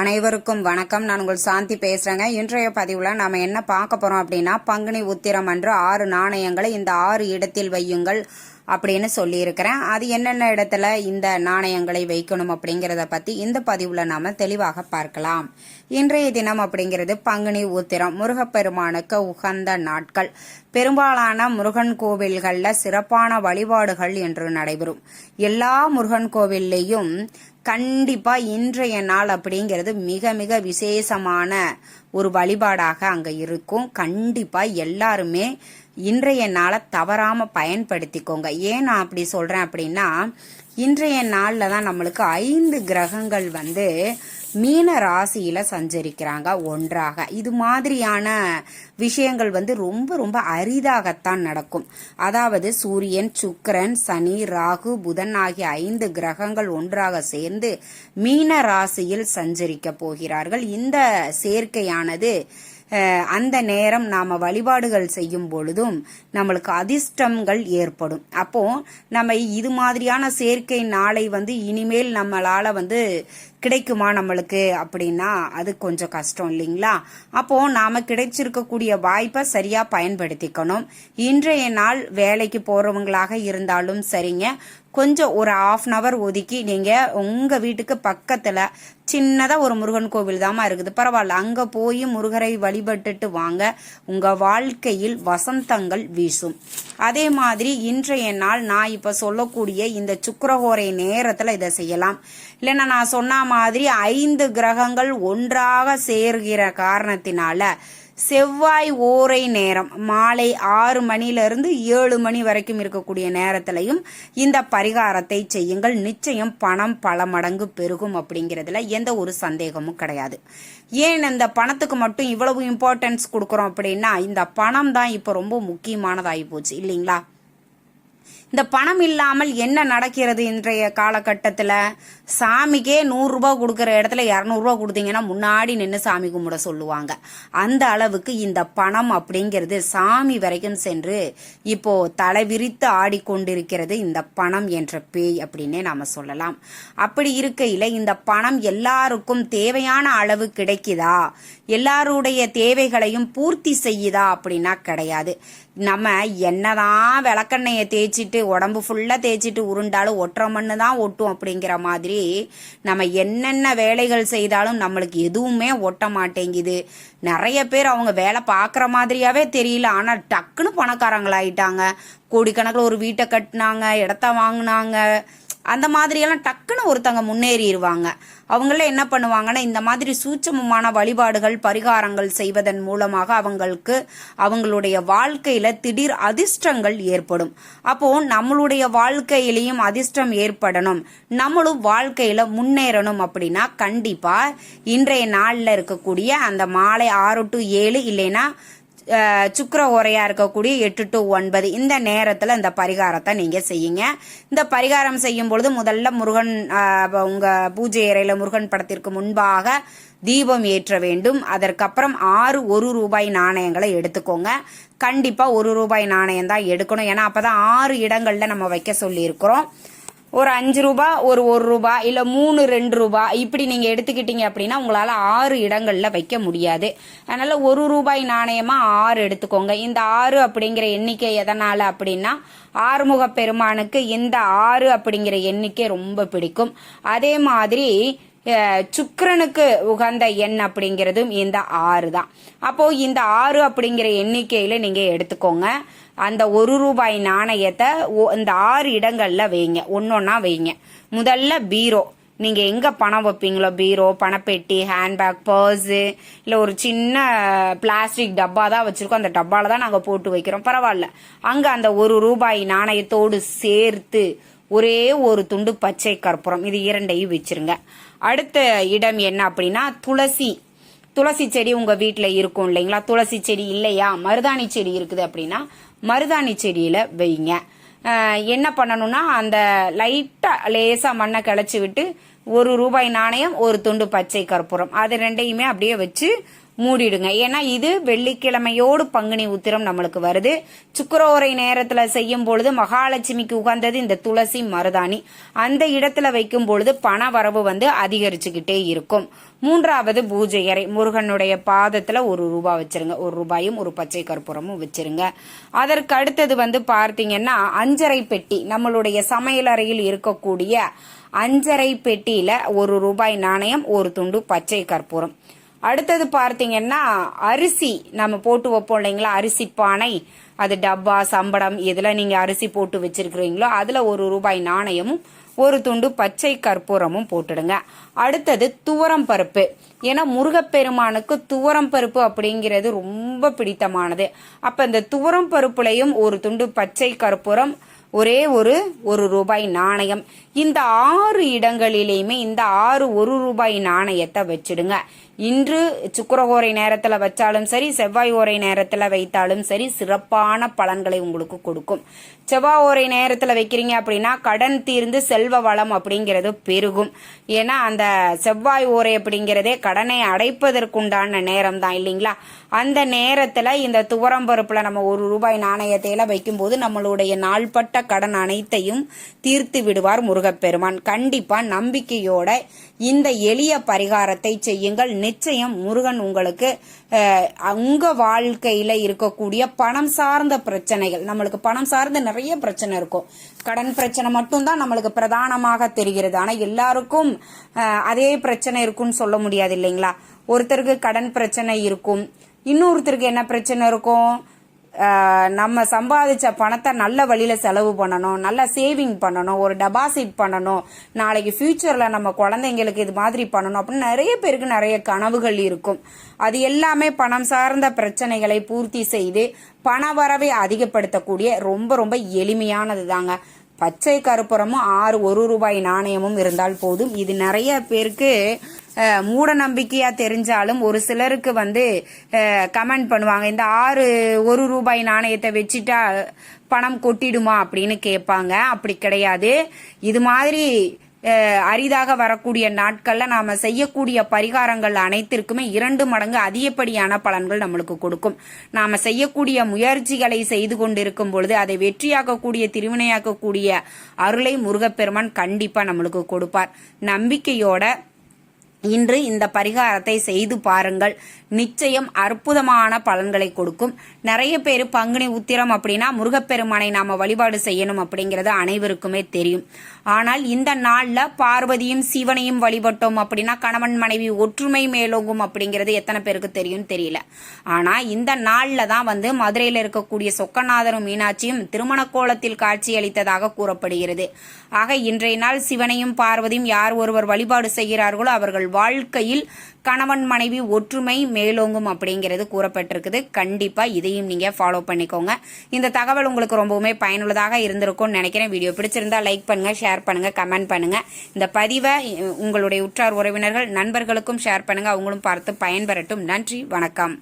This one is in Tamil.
அனைவருக்கும் வணக்கம். நான் உங்கள் சாந்தி பேசுறேங்க. இன்றைய பதிவில் நாம என்ன பார்க்க போறோம் அப்படின்னா பங்குனி உத்திரம் அன்று ஆறு நாணயங்களை இந்த ஆறு இடத்தில் வையுங்கள் அப்படின்னு சொல்லியிருக்கிறேன். அது என்னென்ன இடத்துல இந்த நாணயங்களை வைக்கணும் அப்படிங்கிறத பத்தி இந்த பதிவுல நாம தெளிவாக பார்க்கலாம். இன்றைய தினம் அப்படிங்கிறது பங்குனி உத்திரம். முருகப்பெருமானுக்கு உகந்த நாட்கள். பெரும்பாலான முருகன் கோவில்கள்ல சிறப்பான வழிபாடுகள் என்று நடைபெறும். எல்லா முருகன் கோவில்லையும் கண்டிப்பா இன்றைய நாள் அப்படிங்கிறது மிக மிக விசேஷமான ஒரு வழிபாடாக அங்க இருக்கும். கண்டிப்பா எல்லாருமே இன்றைய நாளை தவறாம பயன்படுத்திக்கோங்க. ஏன் நான் அப்படி சொல்றேன் அப்படின்னா இன்றைய நாள்ல தான் நம்மளுக்கு ஐந்து கிரகங்கள் வந்து மீன ராசியில சஞ்சரிக்கிறாங்க ஒன்றாக. இது மாதிரியான விஷயங்கள் வந்து ரொம்ப ரொம்ப அரிதாகத்தான் நடக்கும். அதாவது சூரியன் சுக்கரன் சனி ராகு புதன் ஆகிய ஐந்து கிரகங்கள் ஒன்றாக சேர்ந்து மீன ராசியில் சஞ்சரிக்க போகிறார்கள். இந்த சேர்க்கையானது அந்த நேரம் நாம வழிபாடுகள் செய்யும் பொழுதும் நம்மளுக்கு அதிர்ஷ்டங்கள் ஏற்படும். அப்போ நம்ம இது மாதிரியான சேர்க்கை நாளை வந்து இனிமேல் நம்மளால வந்து கிடைக்குமா நம்மளுக்கு? அப்படின்னா அது கொஞ்சம் கஷ்டம் இல்லைங்களா? அப்போ நாம கிடைச்சிருக்கக்கூடிய வாய்ப்பை சரியா பயன்படுத்திக்கணும். இன்றைய நாள் வேலைக்கு போறவங்களாக இருந்தாலும் சரிங்க. கொஞ்சம் ஒரு ஆஃப் அன் அவர் ஒதுக்கி நீங்க உங்க வீட்டுக்கு பக்கத்துல சின்னதா ஒரு முருகன் கோவில் தாமா இருக்குது. பரவாயில்ல. அங்க போய் முருகரை வழிபட்டுட்டு வாங்க. உங்க வாழ்க்கையில் வசந்தங்கள் வீசும். அதே மாதிரி இன்றைய நாள் நான் இப்ப சொல்லக்கூடிய இந்த சுக்கரகோரை நேரத்துல இதை செய்யலாம். இல்லைன்னா நான் சொன்ன மாதிரி ஐந்து கிரகங்கள் ஒன்றாக சேர்கிற காரணத்தினால செவ்வாய் ஓரை நேரம் மாலை ஆறு மணிலிருந்து ஏழு மணி வரைக்கும் இருக்கக்கூடிய நேரத்திலையும் இந்த பரிகாரத்தை செய்யுங்கள். நிச்சயம் பணம் பல மடங்கு பெருகும் அப்படிங்கிறதுல எந்த ஒரு சந்தேகமும் கிடையாது. ஏன் இந்த பணத்துக்கு மட்டும் இவ்வளவு இம்பார்ட்டன்ஸ் கொடுக்குறோம் அப்படின்னா இந்த பணம் தான் இப்போ ரொம்ப முக்கியமானதாகி போச்சு இல்லைங்களா? இந்த பணம் இல்லாமல் என்ன நடக்கிறது இன்றைய காலகட்டத்தில்? சாமிக்கே நூறுரூபா கொடுக்குற இடத்துல இரநூறுபா கொடுத்தீங்கன்னா முன்னாடி நின்று சாமி கும்பிட சொல்லுவாங்க. அந்த அளவுக்கு இந்த பணம் அப்படிங்கிறது சாமி வரைக்கும் சென்று இப்போ தலை விரித்து ஆடிக்கொண்டிருக்கிறது இந்த பணம் என்ற பேய் அப்படின்னே நாம் சொல்லலாம். அப்படி இருக்கையில் இந்த பணம் எல்லாருக்கும் தேவையான அளவு கிடைக்குதா? எல்லாருடைய தேவைகளையும் பூர்த்தி செய்யுதா அப்படின்னா கிடையாது. நம்ம என்னதான் விளக்கெண்ணெயை தேய்ச்சிட்டு உடம்பு ஃபுல்லாக தேய்ச்சிட்டு உருண்டாலும் ஒட்டுற மண்ணு தான் ஒட்டும் அப்படிங்கிற மாதிரி நம்ம என்னென்ன வேலைகள் செய்தாலும் நம்மளுக்கு எதுவுமே ஒட்ட மாட்டேங்குது. நிறைய பேர் அவங்க வேலை பார்க்குற மாதிரியாவே தெரியல. ஆனால் டக்குன்னு பணக்காரங்களாயிட்டாங்க. கோடிக்கணக்கில் ஒரு வீட்டை கட்டினாங்க இடத்த வாங்கினாங்க. அந்த மாதிரியெல்லாம் டக்குன்னு ஒருத்தங்க முன்னேறிடுவாங்க அவங்கள என்ன பண்ணுவாங்கன்னா இந்த மாதிரி சூட்சமமான வழிபாடுகள் பரிகாரங்கள் செய்வதன் மூலமாக அவங்களுக்கு அவங்களுடைய வாழ்க்கையில திடீர் அதிர்ஷ்டங்கள் ஏற்படும். அப்போ நம்மளுடைய வாழ்க்கையிலையும் அதிர்ஷ்டம் ஏற்படணும். நம்மளும் வாழ்க்கையில முன்னேறணும் அப்படின்னா கண்டிப்பா இன்றைய நாளில் இருக்கக்கூடிய அந்த மாலை ஆறு டு ஏழு இல்லைன்னா சுக்கர உரையாக இருக்கக்கூடிய எட்டு டு ஒன்பது. இந்த நேரத்துல இந்த பரிகாரத்தை நீங்க செய்யுங்க. இந்த பரிகாரம் செய்யும் பொழுது முதல்ல முருகன் உங்கள் உங்க பூஜை அறையில முருகன் படத்திற்கு முன்பாக தீபம் ஏற்ற வேண்டும். அதற்கப்புறம் ஆறு ஒரு ரூபாய் நாணயங்களை எடுத்துக்கோங்க. கண்டிப்பா ஒரு ரூபாய் நாணயம் தான் எடுக்கணும். ஏன்னா அப்பதான் ஆறு இடங்கள்ல நம்ம வைக்க சொல்லியிருக்கிறோம். ஒரு அஞ்சு ரூபா ஒரு ஒரு ரூபா இல்ல மூணு ரெண்டு ரூபா இப்படி நீங்க எடுத்துக்கிட்டீங்க அப்படின்னா உங்களால ஆறு இடங்கள்ல வைக்க முடியாது. அதனால ஒரு ரூபாய் நாணயமா ஆறு எடுத்துக்கோங்க. இந்த ஆறு அப்படிங்கிற எண்ணிக்கை எதனால அப்படின்னா ஆறுமுக பெருமானுக்கு இந்த ஆறு அப்படிங்கிற எண்ணிக்கை ரொம்ப பிடிக்கும். அதே மாதிரி சுக்கரனுக்கு உகந்த எண் அப்படிங்கிறதும் இந்த ஆறு தான். அப்போ இந்த ஆறு அப்படிங்கிற எண்ணிக்கையில நீங்க எடுத்துக்கோங்க. அந்த ஒரு ரூபாய் நாணயத்தை ஒ- இந்த ஆறு இடங்கள்ல வைங்க. ஒன்னொன்னா வைங்க. முதல்ல பீரோ. நீங்க எங்க பணம் வைப்பீங்களோ? பீரோ பணப்பெட்டி ஹேண்ட்பேக் பர்ஸு இல்ல ஒரு சின்ன பிளாஸ்டிக் டப்பா தான் வச்சிருக்கோம். அந்த டப்பால தான் நாங்க போட்டு வைக்கிறோம். பரவாயில்ல. அங்க அந்த ஒரு ரூபாய் நாணயத்தோடு சேர்த்து ஒரே ஒரு துண்டு பச்சை கற்பூரம். இது இரண்டையும் வச்சிருங்க அடுத்த இடம் என்ன அப்படின்னா துளசி. துளசி செடி உங்கள் வீட்டில் இருக்கும் இல்லைங்களா? துளசி செடி இல்லையா? மருதாணி செடி இருக்குது அப்படின்னா மருதாணி செடியில் வைங்க. என்ன பண்ணணும்னா அந்த லைட்டாக லேசாக மண்ணை கிளச்சி விட்டு ஒரு ரூபாய் நாணயம் ஒரு துண்டு பச்சை கற்பூரம். அது ரெண்டையுமே அப்படியே வச்சு மூடிடுங்க. ஏன்னா இது வெள்ளிக்கிழமையோடு பங்குனி உத்திரம் நம்மளுக்கு வருது. சுக்கரோரை நேரத்துல செய்யும் பொழுது மகாலட்சுமிக்கு உகந்தது இந்த துளசி மருதாணி. அந்த இடத்துல வைக்கும் பொழுது பண வரவு வந்து அதிகரிச்சுக்கிட்டே இருக்கும். மூன்றாவது பூஜை அறை. முருகனுடைய பாதத்துல ஒரு ரூபாய் வச்சிருங்க. ஒரு ரூபாயும் ஒரு பச்சை கற்பூரமும் வச்சிருங்க. அதற்கு அடுத்தது வந்து பார்த்தீங்கன்னா அஞ்சரை பெட்டி. நம்மளுடைய சமையலறையில் இருக்கக்கூடிய அஞ்சரை பெட்டியில ஒரு ரூபாய் நாணயம் ஒரு துண்டு பச்சை கற்பூரம். அடுத்தது பார்த்தீங்கன்னா அரிசி நம்ம போட்டு வைப்போம் இல்லைங்களா? அரிசி பானை அது டப்பா சம்படம் இதில் நீங்கள் அரிசி போட்டு வச்சிருக்கிறீங்களோ அதில் ஒரு ரூபாய் நாணயமும் ஒரு துண்டு பச்சை கற்பூரமும் போட்டுடுங்க. அடுத்தது துவரம் பருப்பு. ஏன்னா முருகப்பெருமானுக்கு துவரம் பருப்பு அப்படிங்கிறது ரொம்ப பிடித்தமானது. அப்போ இந்த துவரம் பருப்புலையும் ஒரு துண்டு பச்சை கற்பூரம் ஒரே ஒரு ஒரு ரூபாய் நாணயம். இந்த ஆறு இடங்களிலேயுமே இந்த ஆறு ஒரு ரூபாய் நாணயத்தை வச்சிடுங்க. இன்று சுக்கரகோரை நேரத்தில் வச்சாலும் சரி செவ்வாய் ஓரை நேரத்தில் வைத்தாலும் சரி சிறப்பான பலன்களை உங்களுக்கு கொடுக்கும். செவ்வாய் ஓரை நேரத்தில் வைக்கிறீங்க அப்படின்னா கடன் தீர்ந்து செல்வ வளம் அப்படிங்கிறது பெருகும். ஏன்னா அந்த செவ்வாய் ஓரை அப்படிங்கிறதே கடனை அடைப்பதற்குண்டான நேரம் தான் இல்லைங்களா? அந்த நேரத்தில் இந்த துவரம் பருப்பில் நம்ம ஒரு ரூபாய் நாணயத்தையெல்லாம் வைக்கும்போது நம்மளுடைய நாள்பட்ட கடன் அனைத்தையும் தீர்த்து விடுவார் முருகப்பெருமான். கண்டிப்பா நம்பிக்கையோட இந்த எளிய பரிகாரத்தை செய்யுங்கள். நிச்சயம் முருகன் உங்களுக்கு உங்க வாழ்க்கையில இருக்கக்கூடிய பணம் சார்ந்த பிரச்சனைகள் நம்மளுக்கு பணம் சார்ந்த நிறைய பிரச்சனை இருக்கும். கடன் பிரச்சனை மட்டும்தான் நம்மளுக்கு பிரதானமாக தெரிகிறது. ஆனா எல்லாருக்கும் அதே பிரச்சனை இருக்கும்னு சொல்ல முடியாது இல்லைங்களா? ஒருத்தருக்கு கடன் பிரச்சனை இருக்கும் இன்னொருத்தருக்கு என்ன பிரச்சனை இருக்கும்? நம்ம சம்பாதிச்ச பணத்தை நல்ல வழியில செலவு பண்ணணும் நல்ல சேவிங் பண்ணணும் ஒரு டெபாசிட் பண்ணணும். நாளைக்கு ஃபியூச்சர்ல நம்ம குழந்தைங்களுக்கு இது மாதிரி பண்ணணும் அப்படின்னு நிறைய பேருக்கு நிறைய கனவுகள் இருக்கும். அது எல்லாமே பணம் சார்ந்த பிரச்சனைகளை பூர்த்தி செய்து பண வரவை அதிகப்படுத்தக்கூடிய ரொம்ப ரொம்ப எளிமையானது தாங்க பச்சை கருப்புறமும் ஆறு ஒரு ரூபாய் நாணயமும் இருந்தால் போதும். இது நிறைய பேருக்கு மூட நம்பிக்கையா தெரிஞ்சாலும் ஒரு சிலருக்கு வந்து கமெண்ட் பண்ணுவாங்க. இந்த ஆறு ஒரு ரூபாய் நாணயத்தை வச்சுட்டா பணம் கொட்டிடுமா அப்படின்னு கேட்பாங்க. அப்படி கிடையாது. இது மாதிரி அரிதாக வரக்கூடிய நாட்கள்ல நாம செய்யக்கூடிய பரிகாரங்கள் அனைத்திற்குமே இரண்டு மடங்கு அதிகப்படியான பலன்கள் நம்மளுக்கு கொடுக்கும். நாம செய்யக்கூடிய முயற்சிகளை செய்து கொண்டிருக்கும் பொழுது அதை வெற்றியாக்கக்கூடிய திருவினையாக்கக்கூடிய அருளை முருகப்பெருமான் கண்டிப்பா நம்மளுக்கு கொடுப்பார். நம்பிக்கையோட இன்று இந்த பரிகாரத்தை செய்து பாருங்கள். நிச்சயம் அற்புதமான பலன்களை கொடுக்கும். நிறைய பேர் பங்குனி உத்திரம் அப்படின்னா முருகப்பெருமானை நாம வழிபாடு செய்யணும் அப்படிங்கிறது அனைவருக்குமே தெரியும். ஆனால் இந்த நாளில் பார்வதியும் சிவனையும் வழிபட்டோம் அப்படின்னா கணவன் மனைவி ஒற்றுமை மேலோங்கும் அப்படிங்கிறது எத்தனை பேருக்கு தெரியும் தெரியல. ஆனால் இந்த நாளில் தான் வந்து மதுரையில் இருக்கக்கூடிய சொக்கநாதரும் மீனாட்சியும் திருமண கோலத்தில் காட்சியளித்ததாக கூறப்படுகிறது. ஆக இன்றைய நாள் சிவனையும் பார்வதியும் யார் ஒருவர் வழிபாடு செய்கிறார்களோ அவர்கள் வாழ்க்கையில் கணவன் மனைவி ஒற்றுமை மேலோங்கும் அப்படிங்கிறது கூறப்பட்டிருக்குது. கண்டிப்பா இதையும் நீங்க ஃபாலோ பண்ணிக்கோங்க. இந்த தகவல் உங்களுக்கு ரொம்பவுமே பயனுள்ளதாக இருந்திருக்கும்னு நினைக்கிறேன். வீடியோ பிடிச்சிருந்தா லைக் பண்ணுங்க ஷேர் பண்ணுங்க கமெண்ட் பண்ணுங்க. இந்த பதிவை உங்களுடைய உற்றார் உறவினர்கள் நண்பர்களுக்கும் ஷேர் பண்ணுங்க. அவங்களும் பார்த்து பயன்பெறட்டும். நன்றி வணக்கம்.